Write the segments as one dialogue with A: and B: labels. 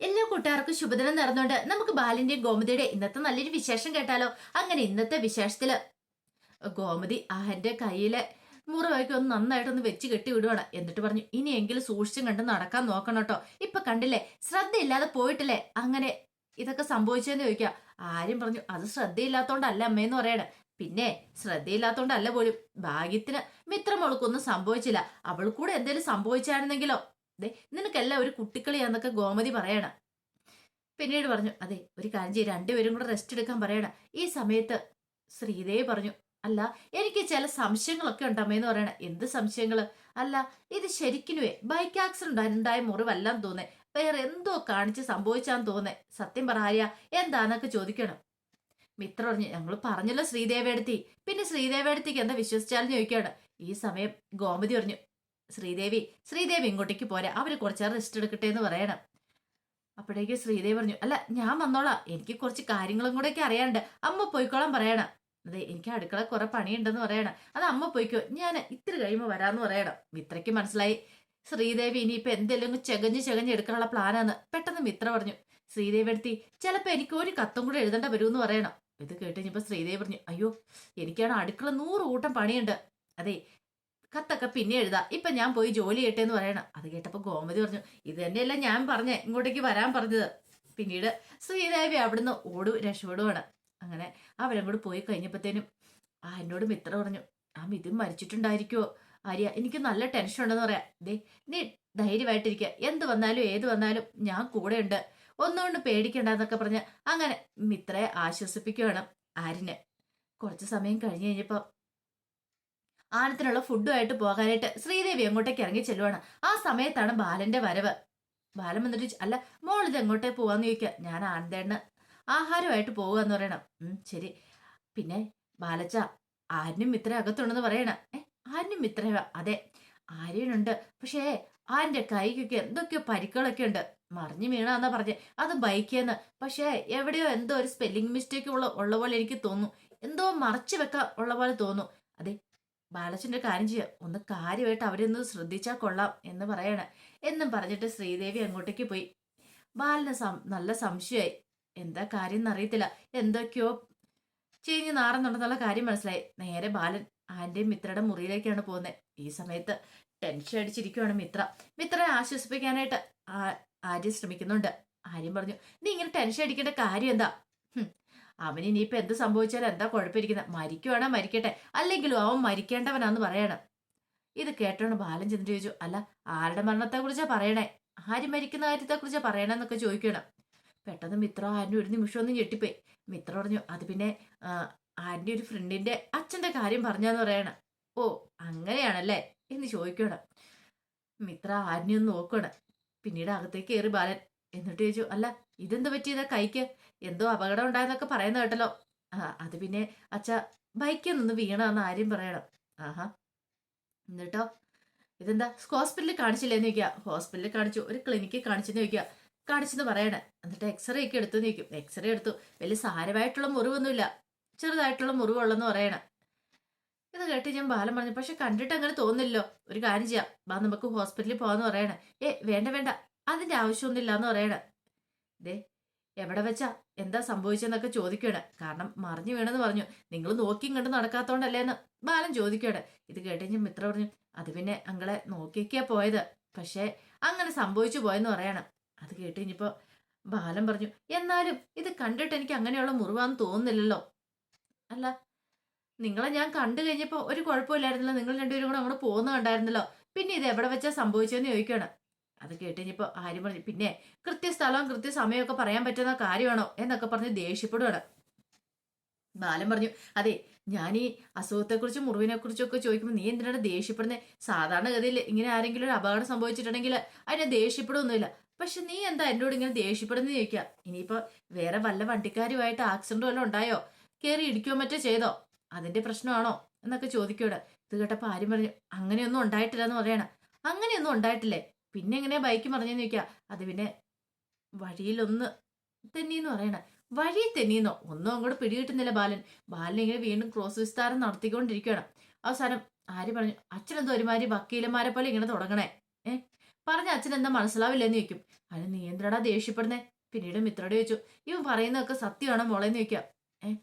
A: എല്ലാ കൂട്ടുകാർക്കും ശുഭദിനം നേർന്നുകൊണ്ട് നമുക്ക് ബാലിന്റെയും ഗോമതിയുടെ ഇന്നത്തെ നല്ലൊരു വിശേഷം കേട്ടാലോ? അങ്ങനെ ഇന്നത്തെ വിശേഷത്തിൽ ഗോമതി അഹന്റെ കയ്യിലെ മുറിവൊക്കെ ഒന്ന് നന്നായിട്ടൊന്ന് വെച്ച് കെട്ടി വിടുവാണ്. എന്നിട്ട് പറഞ്ഞു ഇനിയെങ്കിലും സൂക്ഷിച്ചും കണ്ട് നടക്കാൻ നോക്കണം കേട്ടോ. ഇപ്പൊ കണ്ടില്ലേ ശ്രദ്ധയില്ലാതെ പോയിട്ടില്ലേ? അങ്ങനെ ഇതൊക്കെ സംഭവിച്ചെന്ന് ചോദിക്കാം. ആരും പറഞ്ഞു അത് ശ്രദ്ധയില്ലാത്തോണ്ടല്ല അമ്മയെന്ന് പറയണേ. പിന്നെ ശ്രദ്ധയില്ലാത്തോണ്ടല്ല പോലും. ഭാഗ്യത്തിന് മിത്രമോൾക്കൊന്നും സംഭവിച്ചില്ല. അവൾ കൂടെ എന്തെങ്കിലും സംഭവിച്ചായിരുന്നെങ്കിലോ? ദേ നിനക്കെല്ലാം ഒരു കുട്ടിക്കളിയാന്നൊക്കെ ഗോമതി പറയണം. പിന്നീട് പറഞ്ഞു അതെ ഒരു കാര്യം ചെയ്യും രണ്ടുപേരും കൂടെ റെസ്റ്റ് എടുക്കാൻ പറയണം. ഈ സമയത്ത് ശ്രീദേവി പറഞ്ഞു അല്ല എനിക്ക് ചില സംശയങ്ങളൊക്കെ ഉണ്ടമ്മയെന്ന് പറയണ. എന്ത് സംശയങ്ങൾ അല്ല ഇത് ശരിക്കുനുവേ ബൈക്ക് ആക്സിഡന്റ് ഉണ്ടായ മുറിവെല്ലാം തോന്നേ. വേറെ എന്തോ കാണിച്ച് സംഭവിച്ചാന്ന് തോന്നേ. സത്യം പറ ആര്യ എന്താന്നൊക്കെ ചോദിക്കണം. മിത്ര പറഞ്ഞു ഞങ്ങൾ പറഞ്ഞല്ലോ ശ്രീദേവേടത്തി പിന്നെ ശ്രീദേവിയെടുത്തേക്ക് എന്താ വിശ്വസിച്ചാലും ചോദിക്കുകയാണ് ഈ സമയം ഗോമതി പറഞ്ഞു ശ്രീദേവി ശ്രീദേവി ഇങ്ങോട്ടേക്ക് പോരാ. അവർ കുറച്ചേരം റെസ്റ്റ് എടുക്കട്ടെ എന്ന് പറയണം. അപ്പോഴേക്ക് ശ്രീദേവി പറഞ്ഞു അല്ല ഞാൻ വന്നോളാം. എനിക്ക് കുറച്ച് കാര്യങ്ങളും കൂടെയൊക്കെ അറിയാണ്ട് അമ്മ പോയിക്കോളാൻ പറയണം. അതെ എനിക്ക് അടുക്കള കുറെ പണിയുണ്ടെന്ന് പറയണം. അത് അമ്മ പോയിക്കോ. ഞാൻ ഇത്തിരി കഴിയുമ്പോൾ വരാമെന്ന് പറയണം. മിത്രയ്ക്ക് മനസ്സിലായി. ശ്രീദേവി ഇനിയിപ്പോൾ എന്തെങ്കിലും ചെകഞ്ഞ് ചെകഞ്ഞ് എടുക്കാനുള്ള പ്ലാനാന്ന് പെട്ടെന്ന് മിത്ര പറഞ്ഞു ശ്രീദേവി എടുത്തി ചിലപ്പോൾ എനിക്ക് ഒരു കത്തും കൂടെ എഴുതേണ്ട എന്ന് പറയണം. ഇത് കേട്ട് കഴിഞ്ഞപ്പോൾ ശ്രീദേവി പറഞ്ഞു അയ്യോ എനിക്കാണ് അടുക്കള നൂറ് കൂട്ടം പണിയുണ്ട്. അതെ കത്തൊക്കെ പിന്നെ എഴുതാം. ഇപ്പൊ ഞാൻ പോയി ജോലി ചെയ്യട്ടെ എന്ന് പറയണം. അത് കേട്ടപ്പോ ഗോമതി പറഞ്ഞു ഇത് തന്നെയല്ല ഞാൻ പറഞ്ഞേ ഇങ്ങോട്ടേക്ക് വരാൻ പറഞ്ഞത്. പിന്നീട് ശ്രീദേവി അവിടുന്ന് ഓടു രക്ഷപ്പെടുവാണ്. അങ്ങനെ അവരും കൂടെ പോയി കഴിഞ്ഞപ്പോഴത്തേനും ആ എന്നോട് മിത്ര പറഞ്ഞു ആ മിഥുൻ മരിച്ചിട്ടുണ്ടായിരിക്കുമോ ആര്യ എനിക്ക് നല്ല ടെൻഷൻ ഉണ്ടെന്ന് പറയാം. ദേ നീ ധൈര്യമായിട്ടിരിക്കുക എന്ത് വന്നാലും ഏത് വന്നാലും ഞാൻ കൂടെ ഉണ്ട് ഒന്നുകൊണ്ട് പേടിക്കണ്ടെന്നൊക്കെ പറഞ്ഞ് അങ്ങനെ മിത്രയെ ആശ്വസിപ്പിക്കുകയാണ് ആരിന് കുറച്ച് സമയം കഴിഞ്ഞ് കഴിഞ്ഞപ്പോൾ ആനത്തിനുള്ള ഫുഡുമായിട്ട് പോകാനായിട്ട് ശ്രീദേവി അങ്ങോട്ടേക്ക് ഇറങ്ങി ചെല്ലുവാണ്. ആ സമയത്താണ് ബാലന്റെ വരവ്. ബാലൻ വന്നിട്ട് അല്ല മോൾ ഇത് എങ്ങോട്ടേ പോവാന്ന് ചോദിക്കുക ഞാൻ ആനന്ദേണ്ണ ആഹാരമായിട്ട് പോവുക എന്ന് പറയണം ശരി. പിന്നെ ബാലച്ച ആര്യനും മിത്ര അകത്തുണ്ടെന്ന് പറയണം. ഏ ആര്യനും മിത്ര അതെ ആര്യനുണ്ട്. പക്ഷേ ആന്റെ കൈക്കൊക്കെ എന്തൊക്കെയോ പരിക്കുകളൊക്കെ ഉണ്ട്. മറിഞ്ഞു വീണാന്നാ പറഞ്ഞേ. അത് ബൈക്കേന്ന്. പക്ഷേ എവിടെയോ എന്തോ ഒരു സ്പെല്ലിംഗ് മിസ്റ്റേക്ക് ഉള്ള ഉള്ള പോലെ എനിക്ക് തോന്നുന്നു. എന്തോ മറച്ചു വെക്കാൻ ഉള്ള പോലെ തോന്നുന്നു. അതെ ബാലച്ചന്റെ കാര്യം ചെയ്യാം. ഒന്ന് കാര്യമായിട്ട് അവരൊന്ന് ശ്രദ്ധിച്ചാൽ കൊള്ളാം എന്ന് പറയണ. എന്നും പറഞ്ഞിട്ട് ശ്രീദേവി അങ്ങോട്ടേക്ക് പോയി. ബാലന് നല്ല സംശയമായി. എന്താ കാര്യം എന്നറിയത്തില്ല എന്തൊക്കെയോ ചീഞ്ഞ് നാറുന്നുണ്ടെന്നുള്ള കാര്യം മനസ്സിലായി. നേരെ ബാലൻ ആന്റെയും മിത്രയുടെ മുറിയിലേക്കാണ് പോകുന്നത് ഈ സമയത്ത് ടെൻഷൻ അടിച്ചിരിക്കുവാണ് മിത്ര. മിത്രയെ ആശ്വസിപ്പിക്കാനായിട്ട് ആര്യ ശ്രമിക്കുന്നുണ്ട്. ആര്യം പറഞ്ഞു നീ ഇങ്ങനെ ടെൻഷൻ അടിക്കേണ്ട കാര്യം എന്താ? അവന് ഇനിയിപ്പോ എന്ത് സംഭവിച്ചാലും എന്താ കുഴപ്പമിരിക്കുന്നത്? മരിക്കുവാണോ? മരിക്കട്ടെ. അല്ലെങ്കിലും അവൻ മരിക്കേണ്ടവനാന്ന് പറയണം. ഇത് കേട്ടോണ്ട് ബാലൻ ചെന്നിട്ട് ചോദിച്ചു അല്ല ആരുടെ മരണത്തെ കുറിച്ചാ പറയണേ? ആര് മരിക്കുന്ന കാര്യത്തെ കുറിച്ചാ പറയണെന്നൊക്കെ ചോദിക്കണം. പെട്ടെന്ന് മിത്ര ആരുടെ ഒരു നിമിഷം ഒന്ന് ഞെട്ടിപ്പോയി. മിത്ര പറഞ്ഞു അത് പിന്നെ ആരുടെ ഒരു ഫ്രണ്ടിന്റെ അച്ഛന്റെ കാര്യം പറഞ്ഞാന്ന് പറയണം. ഓ അങ്ങനെയാണല്ലേ? എന്ന് ചോദിക്കണം. മിത്ര ആരിനെ ഒന്ന് നോക്കണം. പിന്നീട് അകത്തേക്ക് കയറി ബാലൻ. എന്നിട്ട് ചോദിച്ചു അല്ല ഇതെന്ത് പറ്റിയതാ കൈക്ക്. എന്തോ അപകടം ഉണ്ടായെന്നൊക്കെ പറയുന്ന കേട്ടല്ലോ. ആ അത് പിന്നെ അച്ഛ ബൈക്കിൽ നിന്ന് വീണാന്ന് ആരും പറയണം. ആഹാ. എന്നിട്ടോ? ഇതെന്താ? ഹോസ്പിറ്റലിൽ കാണിച്ചില്ലേന്ന് ചോദിക്കുക ഹോസ്പിറ്റലിൽ കാണിച്ചു. ഒരു ക്ലിനിക്കിൽ കാണിച്ചെന്ന് ചോദിക്കുക കാണിച്ചെന്ന് പറയണേ. എന്നിട്ട് എക്സ്റേ ഒക്കെ എടുത്തു ചോദിക്കും. എക്സ്റേ എടുത്തു. വലിയ സാരമായിട്ടുള്ള മുറിവൊന്നുമില്ല. ചെറുതായിട്ടുള്ള മുറിവുള്ളെന്ന് പറയണേ. ഇത് കേട്ട് ഞാൻ ബാലം പറഞ്ഞു പക്ഷെ കണ്ടിട്ട് അങ്ങനെ തോന്നില്ലല്ലോ ഒരു കാര്യം ചെയ്യാം. ബാ നമുക്ക് ഹോസ്പിറ്റലിൽ പോവാന്ന് പറയണേ. ഏ വേണ്ട വേണ്ട. അതിന്റെ ആവശ്യമൊന്നുമില്ല എന്ന് പറയണേ. ദേ എവിടെ വെച്ചാ? എന്താ സംഭവിച്ചെന്നൊക്കെ ചോദിക്കുകയാണ് കാരണം മറിഞ്ഞു വീണെന്ന് പറഞ്ഞു. നിങ്ങൾ നോക്കിയും കണ്ട് നടക്കാത്തോണ്ടല്ലേന്ന് ബാലൻ ചോദിക്കുകയാണ് ഇത് കേട്ട് ഞാൻ മിത്ര പറഞ്ഞു അത് പിന്നെ അങ്ങളെ നോക്കിയൊക്കെയാ പോയത്. പക്ഷേ അങ്ങനെ സംഭവിച്ചു പോയെന്ന് പറയണം. അത് കേട്ട് ബാലൻ പറഞ്ഞു എന്നാലും ഇത് കണ്ടിട്ട് എനിക്ക് അങ്ങനെയുള്ള മുറിവാന്ന് തോന്നുന്നില്ലല്ലോ. അല്ല നിങ്ങളെ ഞാൻ കണ്ടു കഴിഞ്ഞപ്പോ ഒരു കുഴപ്പമില്ലായിരുന്നല്ലോ. നിങ്ങൾ രണ്ടുപേരും കൂടെ അങ്ങോട്ട് പോകുന്ന കണ്ടായിരുന്നല്ലോ. പിന്നെ ഇത് എവിടെ വെച്ചാ സംഭവിച്ചതെന്ന് ചോദിക്കുകയാണ് അത് കേട്ട് കഴിഞ്ഞപ്പോ ആര്യം പറഞ്ഞു പിന്നെ കൃത്യസ്ഥലവും കൃത്യസമയമൊക്കെ പറയാൻ പറ്റുന്ന കാര്യമാണോ? എന്നൊക്കെ പറഞ്ഞ് ദേഷ്യപ്പെടുകയാണ് ബാലൻ പറഞ്ഞു അതെ ഞാൻ ഈ അസുഖത്തെക്കുറിച്ചും മുറിവിനെ കുറിച്ചും ഒക്കെ ചോദിക്കുമ്പോൾ നീ എന്തിനാണ് ദേഷ്യപ്പെടുന്നത് സാധാരണഗതിയിൽ ഇങ്ങനെ ആരെങ്കിലും ഒരു അപകടം സംഭവിച്ചിട്ടുണ്ടെങ്കിൽ അതിനെ ദേഷ്യപ്പെടുകയൊന്നുമില്ല പക്ഷെ നീ എന്താ എന്നോട് ഇങ്ങനെ ദേഷ്യപ്പെടുന്നത് ചോദിക്കുക ഇനിയിപ്പോ വേറെ വല്ല വണ്ടിക്കാരുമായിട്ട് ആക്സിഡന്റ് വല്ലതും ഉണ്ടായോ? കയറി ഇടിക്കുകയോ മറ്റോ ചെയ്തോ? അതിന്റെ പ്രശ്നമാണോ? എന്നൊക്കെ ചോദിക്കൂടെ ഇത് കേട്ടപ്പോൾ ആരും പറഞ്ഞു അങ്ങനെയൊന്നും ഉണ്ടായിട്ടില്ല എന്ന് പറയണം. അങ്ങനെയൊന്നും ഉണ്ടായിട്ടില്ലേ? പിന്നെ എങ്ങനെ ബൈക്ക് മറിഞ്ഞെന്ന് ചോദിക്കുക അത് പിന്നെ വഴിയിലൊന്ന് തെന്നിന്ന് പറയണ. വഴി തെന്നിന്നോ? ഒന്നും അങ്ങോട്ട് പിടികിട്ടുന്നില്ല ബാലൻ. ബാലൻ ഇങ്ങനെ വീണ്ടും ക്രോസ് വിസ്താരം നടത്തിക്കൊണ്ടിരിക്കുകയാണ്. അവസാനം ആര് പറഞ്ഞു അച്ഛനെന്തോ ഒരുമാതിരി വക്കീലന്മാരെ പോലെ ഇങ്ങനെ തുടങ്ങണേ. ഏ? പറഞ്ഞ അച്ഛൻ എന്താ മനസ്സിലാവില്ലെന്ന് ചോദിക്കും. അതിന് നീ എന്തിനാടാ ദേഷ്യപ്പെടുന്നേ? പിന്നീട് മിത്രയോട് ചോദിച്ചു ഇവൻ പറയുന്നതൊക്കെ സത്യമാണോ മോളെന്ന് ചോദിക്കാം? ഏ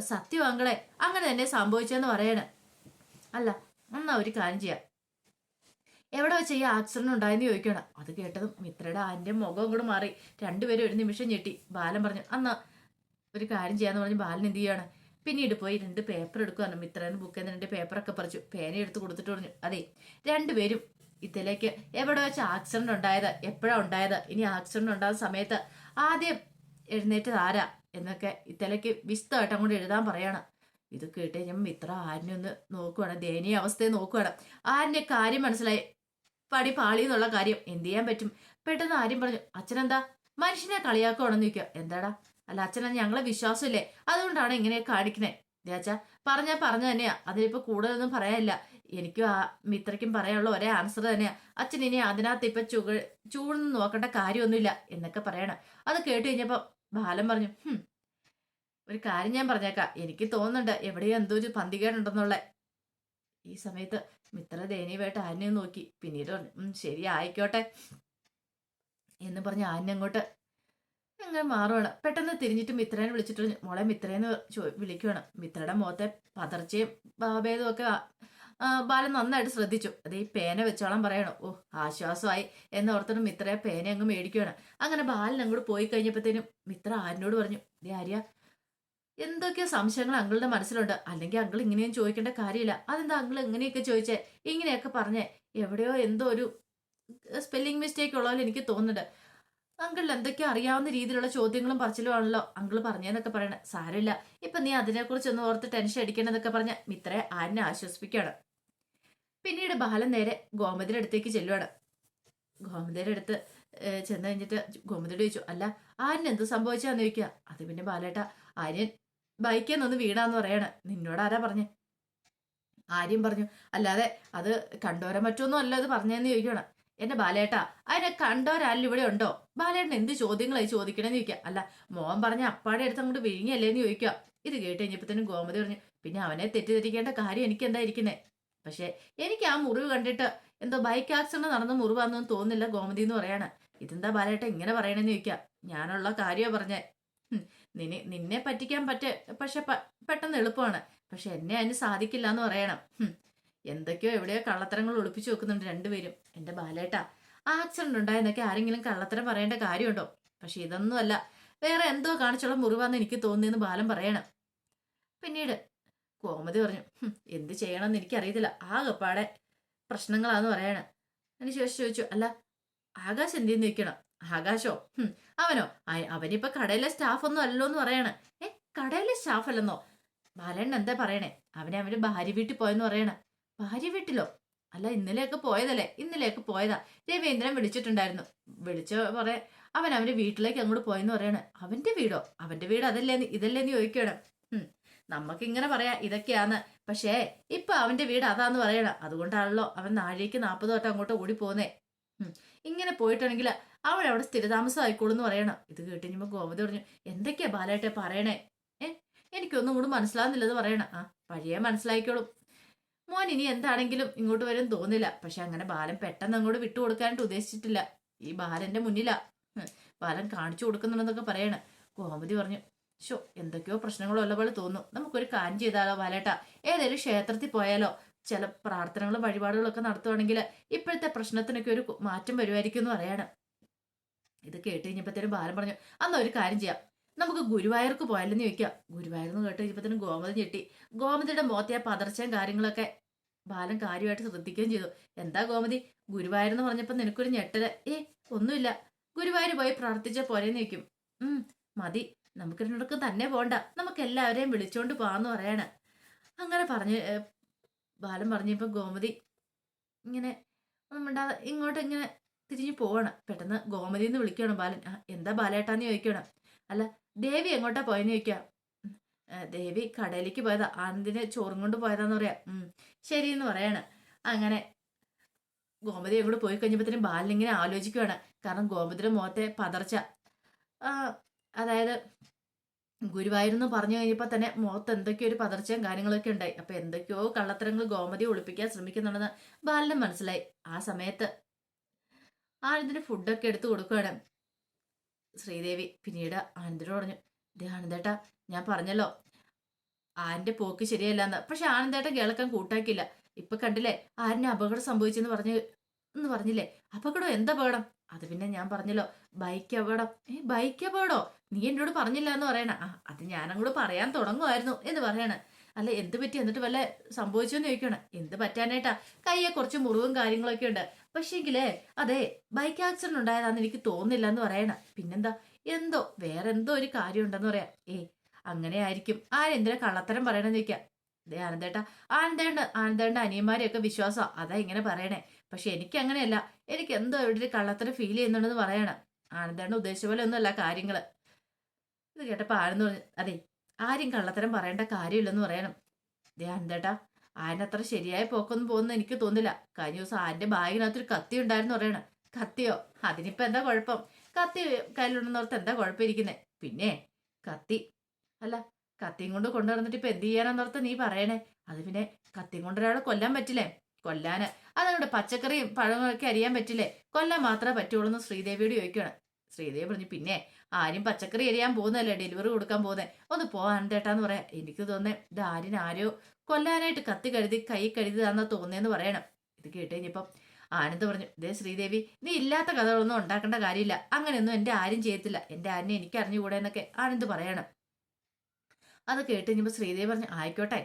A: സത്യം അങ്ങനെ തന്നെ സംഭവിച്ചെന്ന് പറയണേ. അല്ല എന്നാ ഒരു കാര്യം ചെയ്യാം. എവിടെ വെച്ച് ഈ ആക്സിഡന്റ് ഉണ്ടായെന്ന് ചോദിക്കണം അത് കേട്ടതും മിത്രയുടെ ആന്റെ മുഖം കൂടെ മാറി. രണ്ടുപേരും ഒരു നിമിഷം ഞെട്ടി. ബാലൻ പറഞ്ഞു അന്നാ ഒരു കാര്യം ചെയ്യാന്ന് പറഞ്ഞ് ബാലൻ എന്ത് ചെയ്യാണ്? പിന്നീട് പോയി രണ്ട് പേപ്പർ എടുക്കുകയാണ് മിത്രേന്റെ ബുക്കിൽ നിന്ന് രണ്ട് പേപ്പറൊക്കെ പറിച്ചു. പേന എടുത്ത് കൊടുത്തിട്ട് പറഞ്ഞു അതെ രണ്ടുപേരും ഇതിലേക്ക് എവിടെ വെച്ച് ആക്സിഡന്റ് ഉണ്ടായത്? എപ്പോഴാണ് ഉണ്ടായത്? ഇനി ആക്സിഡന്റ് ഉണ്ടാകുന്ന സമയത്ത് ആദ്യം എഴുന്നേറ്റത് ആരാ? എന്നൊക്കെ ഇത്തലയ്ക്ക് വിശദമായിട്ട് അങ്ങോട്ട് എഴുതാൻ പറയണം. ഇത് കേട്ട് ഞാൻ മിത്ര ആരിനെ ഒന്ന് നോക്കുവാണ്. ദയനീയ അവസ്ഥയെ നോക്കുവാണ്. ആരിന്റെ കാര്യം മനസ്സിലായി. പടി പാളി എന്നുള്ള കാര്യം എന്ത് ചെയ്യാൻ പറ്റും? പെട്ടെന്ന് ആര്യം പറഞ്ഞു അച്ഛനെന്താ? മനുഷ്യനെ കളിയാക്കുവാണെന്ന് ചോദിക്കുക എന്താടാ? അല്ല അച്ഛനെ ഞങ്ങളെ വിശ്വാസമില്ലേ? അതുകൊണ്ടാണ് ഇങ്ങനെ കാണിക്കണേ ദേച്ചാ പറഞ്ഞാ പറഞ്ഞു തന്നെയാ. അതിനിപ്പോ കൂടുതലൊന്നും പറയാനില്ല. എനിക്കും ആ മിത്രയ്ക്കും പറയാനുള്ള ഒരേ ആൻസർ തന്നെയാ. അച്ഛൻ ഇനി അതിനകത്ത് ഇപ്പൊ ചുക ചൂടുന്ന് നോക്കേണ്ട കാര്യമൊന്നുമില്ല എന്നൊക്കെ പറയണം. അത് കേട്ട് കഴിഞ്ഞപ്പോ ബാലൻ പറഞ്ഞു ഒരു കാര്യം ഞാൻ പറഞ്ഞേക്കാം. എനിക്ക് തോന്നുന്നുണ്ട് എവിടെയോ എന്തോ ഒരു പന്തികേടുണ്ടെന്നുള്ള ഈ സമയത്ത് മിത്ര ദയനീയമായിട്ട് ആന്യം നോക്കി. പിന്നീട് പറഞ്ഞു "ഉം, ശരി ആയിക്കോട്ടെ. എന്ന് പറഞ്ഞ് ആന്യം അങ്ങോട്ട് അങ്ങനെ മാറുവാണ്. പെട്ടെന്ന് തിരിഞ്ഞിട്ട് മിത്രനെ വിളിച്ചിട്ട് മോളെ മിത്രേന്ന് ചോ- വിളിക്കുവാണ്. മിത്രയുടെ മുഖത്തെ പതർച്ചയും ഭാവേദവും ഒക്കെ ബാലൻ നന്നായിട്ട് ശ്രദ്ധിച്ചു. അത് ഈ പേന വെച്ചോളാൻ പറയണം. ഓ ആശ്വാസമായി. എന്ന് എന്നോർത്തിട്ട് മിത്രയെ പേന അങ്ങ് മേടിക്കുവാണ്. അങ്ങനെ ബാലൻ അങ്ങോട്ട് പോയി കഴിഞ്ഞപ്പോഴത്തേനും മിത്ര ആരിനോട് പറഞ്ഞു ദേ ആര്യ എന്തൊക്കെയോ സംശയങ്ങൾ അങ്കിളുടെ മനസ്സിലുണ്ട്. അല്ലെങ്കിൽ അങ്കിൾ ഇങ്ങനെയും ചോദിക്കേണ്ട കാര്യമില്ല. അതെന്താ അങ്കിൾ ഇങ്ങനെയൊക്കെ ചോദിച്ചേ? ഇങ്ങനെയൊക്കെ പറഞ്ഞേ. എവിടെയോ എന്തോ ഒരു സ്പെല്ലിംഗ് മിസ്റ്റേക്ക് ഉള്ള പോലെ എനിക്ക് തോന്നുന്നുണ്ട്. അങ്കിളിൽ എന്തൊക്കെയോ അറിയാവുന്ന രീതിയിലുള്ള ചോദ്യങ്ങളും പറച്ചിലുമാണല്ലോ അങ്കിൾ പറഞ്ഞതെന്നൊക്കെ പറയണേ. സാരമില്ല. ഇപ്പൊ നീ അതിനെക്കുറിച്ച് ഒന്ന് ഓർത്ത് ടെൻഷൻ അടിക്കണമെന്നൊക്കെ പറഞ്ഞ മിത്രയെ ആരിനെ ആശ്വസിപ്പിക്കുകയാണ്. പിന്നീട് ബാലൻ നേരെ ഗോമതിയുടെ അടുത്തേക്ക് ചെല്ലുവാണ്. ഗോമതിയുടെ അടുത്ത് ചെന്ന് കഴിഞ്ഞിട്ട് ഗോമതിയോട് ചോദിച്ചു അല്ല ആര്യൻ എന്ത് സംഭവിച്ചാന്ന് ചോദിക്കുക? അത് പിന്നെ ബാലേട്ട ആര്യൻ ബൈക്കിൽ നിന്ന് വീണാന്ന് പറയാണ്. നിന്നോട് ആരാ പറഞ്ഞേ? ആര്യം പറഞ്ഞു. അല്ലാതെ അത് കണ്ടോരാൻ മറ്റൊന്നും അല്ല അത് പറഞ്ഞതെന്ന് ചോദിക്കണം. എന്റെ ബാലേട്ടാ അതിനെ കണ്ടോരാരും ഇവിടെ ഉണ്ടോ? ബാലേട്ടൻ എന്ത് ചോദ്യങ്ങളായി ചോദിക്കണമെന്ന് ചോദിക്കുക അല്ല മോൻ പറഞ്ഞ അപ്പാടെ അടുത്ത് അങ്ങോട്ട് വിഴുങ്ങിയല്ലേന്ന് ചോദിക്കുക ഇത് കേട്ട് കഴിഞ്ഞപ്പോഴത്തേനും ഗോമതി പറഞ്ഞു പിന്നെ അവനെ തെറ്റിദ്ധരിക്കേണ്ട കാര്യം എനിക്ക് എന്താ ഇരിക്കുന്നേ? പക്ഷെ എനിക്ക് ആ മുറിവ് കണ്ടിട്ട് എന്തോ ബൈക്ക് ആക്സിഡന്റ് നടന്ന മുറിവാന്നൊന്നും തോന്നുന്നില്ല ഗോമതി എന്ന് പറയാണ്. ഇതെന്താ ബാലേട്ട ഇങ്ങനെ പറയണെന്ന് ചോദിക്കുക ഞാനുള്ള കാര്യമാണ് പറഞ്ഞേ. നിന്നെ നിന്നെ പറ്റിക്കാൻ പറ്റ പക്ഷെ പെട്ടെന്ന് എളുപ്പമാണ്. പക്ഷെ എന്നെ അതിന് സാധിക്കില്ല എന്ന് പറയണം എന്തൊക്കെയോ എവിടെയോ കള്ളത്തരങ്ങൾ ഒളിപ്പിച്ചു വെക്കുന്നുണ്ട് രണ്ടുപേരും. എന്റെ ബാലേട്ട ആക്സിഡന്റ് ഉണ്ടായെന്നൊക്കെ ആരെങ്കിലും കള്ളത്തരം പറയേണ്ട കാര്യമുണ്ടോ? പക്ഷെ ഇതൊന്നും അല്ല വേറെ എന്തോ കാണിച്ചുള്ള മുറിവാന്ന് എനിക്ക് തോന്നിയെന്ന് ബാലൻ പറയണം. പിന്നീട് കോമതി പറഞ്ഞു "ഹും, എന്ത് ചെയ്യണമെന്ന് എനിക്കറിയത്തില്ല. ആകെപ്പാടെ പ്രശ്നങ്ങളാന്ന് പറയണം. അതിന് ശേഷം ചോദിച്ചു അല്ല ആകാശ് എന്തെന്ന് ചോദിക്കണം ആകാശോ? അവനോ? അവനിപ്പോ കടയിലെ സ്റ്റാഫ് ഒന്നും അല്ലല്ലോ എന്ന് പറയണ. ഏ കടയിലെ സ്റ്റാഫ് അല്ലെന്നോ? ബാലൻ എന്താ പറയണേ? അവനെ അവന്റെ ഭാര്യ വീട്ടിൽ പോയെന്ന് പറയണ. ഭാര്യ വീട്ടിലോ? അല്ല ഇന്നലെയൊക്കെ പോയതല്ലേ? ഇന്നലെയൊക്കെ പോയതാ. രവീന്ദ്രൻ വിളിച്ചിട്ടുണ്ടായിരുന്നു. വിളിച്ച പറയാ അവൻ അവന്റെ വീട്ടിലേക്ക് അങ്ങോട്ട് പോയെന്ന് പറയണ. അവന്റെ വീടോ? അവന്റെ വീട് അതല്ലേന്ന് ഇതല്ലേന്ന് ചോദിക്കണം. നമുക്ക് ഇങ്ങനെ പറയാ ഇതൊക്കെയാന്ന്. പക്ഷേ ഇപ്പൊ അവന്റെ വീട് അതാന്ന് പറയണ. അതുകൊണ്ടാണല്ലോ അവൻ നാഴേക്ക് നാൽപ്പത് തൊട്ട് അങ്ങോട്ട് ഓടി പോന്നേ. ഇങ്ങനെ പോയിട്ടാണെങ്കിൽ അവളവിടെ സ്ഥിരതാമസം ആയിക്കോളൂന്ന് പറയണം. ഇത് കേട്ട് ഗോമതി പറഞ്ഞു എന്തൊക്കെയാ ബാലേട്ടെ പറയണേ? ഏ? എനിക്കൊന്നും കൂടെ മനസ്സിലാവുന്നില്ലെന്ന് പറയണം. ആ പഴയ മനസ്സിലായിക്കോളും. മോൻ ഇനി എന്താണെങ്കിലും ഇങ്ങോട്ട് വരും തോന്നില്ല. പക്ഷെ അങ്ങനെ ബാലൻ പെട്ടെന്ന് അങ്ങോട്ട് വിട്ടു വിട്ടുകൊടുക്കാനായിട്ട് ഉദ്ദേശിച്ചിട്ടില്ല. ഈ ബാലന്റെ മുന്നിലാ. ബാലൻ കാണിച്ചു കൊടുക്കുന്നുണ്ടെന്നൊക്കെ പറയണേ. ഗോമതി പറഞ്ഞു ഷോ എന്തൊക്കെയോ പ്രശ്നങ്ങളോ ഉള്ള പോലെ തോന്നുന്നു. നമുക്കൊരു കാര്യം ചെയ്താലോ ബാലേട്ട? ഏതൊരു ക്ഷേത്രത്തിൽ പോയാലോ? ചില പ്രാർത്ഥനകളും വഴിപാടുകളൊക്കെ നടത്തുവാണെങ്കിൽ ഇപ്പോഴത്തെ പ്രശ്നത്തിനൊക്കെ ഒരു മാറ്റം വരുമായിരിക്കും എന്ന് പറയാണ്. ഇത് കേട്ട് കഴിഞ്ഞപ്പോഴത്തേനും ബാലൻ പറഞ്ഞു അന്ന് ഒരു കാര്യം ചെയ്യാം. നമുക്ക് ഗുരുവായൂർക്ക് പോയാലെന്ന് ചോദിക്കാം. ഗുരുവായൂർന്ന് കേട്ട് കഴിഞ്ഞപ്പോഴത്തേനും ഗോമതി ഞെട്ടി. ഗോമതിയുടെ മുഖത്തെ പതർച്ചയും കാര്യങ്ങളൊക്കെ ബാലൻ കാര്യമായിട്ട് ശ്രദ്ധിക്കുകയും ചെയ്തു. എന്താ ഗോമതി? ഗുരുവായൂർ എന്ന് പറഞ്ഞപ്പോൾ നിനക്കൊരു ഞെട്ടൽ. ഏ ഒന്നുമില്ല. ഗുരുവായൂർ പോയി പ്രാർത്ഥിച്ച പോരെന്ന് ചോദിക്കും. ഉം മതി. നമുക്ക് രണ്ടിടക്കും തന്നെ പോണ്ട. നമുക്ക് എല്ലാവരെയും വിളിച്ചോണ്ട് പോവാന്ന് പറയാണ്. അങ്ങനെ പറഞ്ഞ് ബാലൻ പറഞ്ഞപ്പോൾ ഗോമതി ഇങ്ങനെ മിണ്ടാതെ ഇങ്ങോട്ട് ഇങ്ങനെ തിരിഞ്ഞു പോവാണ്. പെട്ടെന്ന് ഗോമതി എന്ന് വിളിക്കണം ബാലൻ. "ആ, എന്താ ബാലേട്ടാന്ന് ചോദിക്കണം. അല്ല ദേവി എങ്ങോട്ടാ പോയെന്ന് ചോദിക്കാം. ദേവി കടയിലേക്ക് പോയതാ. ആനന്ദിനെ ചോറും കൊണ്ട് പോയതാന്ന് പറയാം. ശരി എന്ന് പറയാണ്. അങ്ങനെ ഗോമതി അങ്ങോട്ട് പോയി കഴിഞ്ഞപ്പോഴത്തേനും ബാലൻ ഇങ്ങനെ ആലോചിക്കുകയാണ് കാരണം ഗോമതിയുടെ മുഖത്തെ പതർച്ച. അതായത് ഗുരുവായൂരെന്ന് പറഞ്ഞു കഴിഞ്ഞപ്പോൾ തന്നെ മുഖത്ത് എന്തൊക്കെയോ ഒരു പതർച്ചയും കാര്യങ്ങളൊക്കെ ഉണ്ടായി. അപ്പൊ എന്തൊക്കെയോ കള്ളത്തരങ്ങൾ ഗോമതി ഒളിപ്പിക്കാൻ ശ്രമിക്കുന്നുണ്ടെന്ന് ബാലനം മനസ്സിലായി. ആ സമയത്ത് ആനന്ദിന് ഫുഡൊക്കെ എടുത്തു കൊടുക്കുകയാണ്. ശ്രീദേവി പിന്നീട് ആനന്ദിനോട് പറഞ്ഞു ദേ ആനന്ദേട്ടാ ഞാൻ പറഞ്ഞല്ലോ ആന്റെ പോക്ക് ശരിയല്ല പക്ഷെ ആനന്ദേട്ടൻ കേൾക്കാൻ കൂട്ടാക്കിയില്ല. ഇപ്പൊ കണ്ടില്ലേ ആരിന് അപകടം സംഭവിച്ചെന്ന് പറഞ്ഞു എന്ന് പറഞ്ഞില്ലേ? അപകടം എന്താ അപകടം? അത് പിന്നെ ഞാൻ പറഞ്ഞല്ലോ ബൈക്ക് അപകടം ഏ ബൈക്ക് അപകടോ നീ എന്നോട് പറഞ്ഞില്ല എന്ന് പറയണ. ആ അത് ഞാനങ്ങോട്ട് പറയാൻ തുടങ്ങുമായിരുന്നു എന്ന് പറയണ. അല്ല എന്ത് പറ്റി? എന്നിട്ട് വല്ല സംഭവിച്ചു എന്ന് ചോദിക്കണം. എന്ത് പറ്റാനായിട്ടാ? കയ്യെ കുറച്ച് മുറിവും കാര്യങ്ങളൊക്കെ ഉണ്ട്. പക്ഷേങ്കിലേ അതെ ബൈക്ക് ആക്സിഡന്റ് ഉണ്ടായതാന്ന് എനിക്ക് തോന്നുന്നില്ല എന്ന് പറയണ. പിന്നെന്താ? എന്തോ വേറെ എന്തോ ഒരു കാര്യം ഉണ്ടെന്ന് പറയാം. ഏ അങ്ങനെ ആയിരിക്കും ആരെന്തിനാ കള്ളത്തരം പറയണെന്ന് ചോദിക്കാം? അതെ ആനന്ദേട്ട ആനന്ദേണ്ട ആനന്ദേണ്ട അനിയന്മാരെയൊക്കെ വിശ്വാസം. അതാ ഇങ്ങനെ പറയണേ. പക്ഷെ എനിക്ക് അങ്ങനെയല്ല. എനിക്ക് എന്തോ ഇവിടെ ഒരു കള്ളത്തരം ഫീൽ ചെയ്യുന്നുണ്ടെന്ന് പറയണം. ആനന്ദേണ്ട ഉദ്ദേശിച്ച പോലെ ഒന്നുമല്ല കാര്യങ്ങൾ ഇത് കേട്ടപ്പോൾ ആനന്ദ് പറഞ്ഞു അതെ ആരും കള്ളത്തരം പറയേണ്ട കാര്യമില്ലെന്ന് പറയണം. ദേ ആനന്ദേട്ടാ ആനത്ര ശരിയായ പോക്കൊന്നും പോകുന്ന എനിക്ക് തോന്നില്ല കഴിഞ്ഞ ദിവസം ആന്റെ ബാഗിനകത്തൊരു കത്തി ഉണ്ടായിരുന്നു പറയണം. കത്തിയോ? അതിനിപ്പോ എന്താ കുഴപ്പം? കത്തി കയ്യിലുണ്ടെന്നോർത്ത് എന്താ കുഴപ്പമിരിക്കുന്നത് പിന്നെ കത്തി. അല്ല കത്തിയും കൊണ്ട് കൊണ്ടു ഇപ്പം എന്ത് ചെയ്യാനാന്നോർത്ത് നീ പറയണേ. അത് പിന്നെ കത്തിയും കൊണ്ട് കൊല്ലാൻ പറ്റില്ലേ? കൊല്ലാന്. അതങ്ങോട്ട് പച്ചക്കറിയും പഴങ്ങളൊക്കെ അറിയാൻ പറ്റില്ലേ? കൊല്ലാൻ മാത്രമേ പറ്റുള്ളൂ എന്ന് ശ്രീദേവിയോട് ചോദിക്കുകയാണ് ശ്രീദേവി പറഞ്ഞു പിന്നെ ആരും പച്ചക്കറി അരിയാൻ പോകുന്നതല്ലേ? ഡെലിവറി കൊടുക്കാൻ പോകുന്നേ? ഒന്ന് പോകാൻ തേട്ടാന്ന് പറയാം. എനിക്ക് തോന്നേ ഇത് ആരും ആരോ കൊല്ലാനായിട്ട് കത്തി കരുതി കൈ കരുതിതാന്നാ തോന്നിയെന്ന് പറയണം. ഇത് കേട്ട് ആനന്ദ് പറഞ്ഞു ഇതേ ശ്രീദേവി നീ ഇല്ലാത്ത കഥകളൊന്നും ഉണ്ടാക്കേണ്ട കാര്യമില്ല. അങ്ങനെയൊന്നും എന്റെ ആരും ചെയ്യത്തില്ല. എന്റെ ആരിനെ എനിക്ക് അറിഞ്ഞുകൂടെ എന്നൊക്കെ ആനന്ദ് പറയണം. അത് കേട്ട് കഴിഞ്ഞപ്പോൾ ശ്രീദേവി പറഞ്ഞു ആയിക്കോട്ടെ.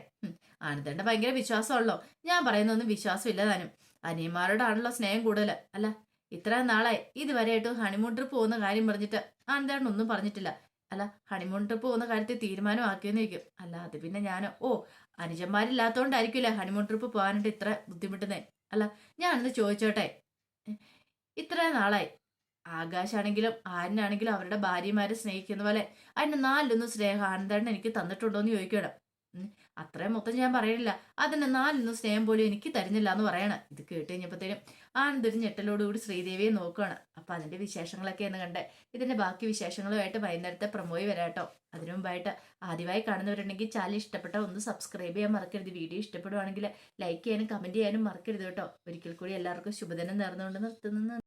A: ആനന്ദേണ്ട ഭയങ്കര വിശ്വാസമുള്ളോ ഞാൻ പറയുന്നൊന്നും വിശ്വാസമില്ല താനും. അനിയന്മാരോടാണല്ലോ സ്നേഹം കൂടുതൽ അല്ല? ഇത്ര നാളായി. ഇതുവരെയായിട്ട് ഹണിമൂൺ ട്രിപ്പ് പോകുന്ന കാര്യം പറഞ്ഞിട്ട് ആനന്ദേണ്ട ഒന്നും പറഞ്ഞിട്ടില്ല. അല്ല ഹണിമൂൺ ട്രിപ്പ് പോകുന്ന കാര്യത്തിൽ തീരുമാനമാക്കിയെന്ന് ചോദിക്കും. അല്ല അത് പിന്നെ ഞാൻ ഓ അനുജന്മാരില്ലാത്തോണ്ടായിരിക്കില്ല ഹണിമൂൺ ട്രിപ്പ് പോകാനായിട്ട് ഇത്ര ബുദ്ധിമുട്ടുന്നേ? അല്ല ഞാനൊന്ന് ചോദിച്ചോട്ടെ? ഇത്ര നാളായി. ആകാശാണെങ്കിലും ആനാണെങ്കിലും അവരുടെ ഭാര്യമാരെ സ്നേഹിക്കുന്ന പോലെ അതിന് നാലിലൊന്നും സ്നേഹം ആനന്ദേട്ടൻ എനിക്ക് തന്നിട്ടുണ്ടോ എന്ന് ചോദിക്കണം അത്രയും മൊത്തം ഞാൻ പറയണില്ല. അതിന് നാലിലൊന്നും സ്നേഹം പോലും എനിക്ക് തരുന്നില്ല എന്ന് പറയണം. ഇത് കേട്ട് കഴിഞ്ഞപ്പോഴത്തേനും ആനന്ദൊരു ഞെട്ടലോടുകൂടി ശ്രീദേവിയെ നോക്കുകയാണ് അപ്പൊ അതിന്റെ വിശേഷങ്ങളൊക്കെ എന്ന് കണ്ടേ ഇതിന്റെ ബാക്കി വിശേഷങ്ങളുമായിട്ട് വൈകുന്നേരത്തെ പ്രമോയി വരാട്ടോ അതിനു മുമ്പായിട്ട് ആദ്യമായി കാണുന്നവരുണ്ടെങ്കിൽ ചാനൽ ഇഷ്ടപ്പെട്ട ഒന്ന് സബ്സ്ക്രൈബ് ചെയ്യാൻ മറക്കരുത്. വീഡിയോ ഇഷ്ടപ്പെടുവാണെങ്കിൽ ലൈക്ക് ചെയ്യാനും കമന്റ് ചെയ്യാനും മറക്കരുത് കേട്ടോ. ഒരിക്കൽ കൂടി എല്ലാവർക്കും ശുഭദിനം നേർന്നുകൊണ്ട് നിർത്തുന്നു.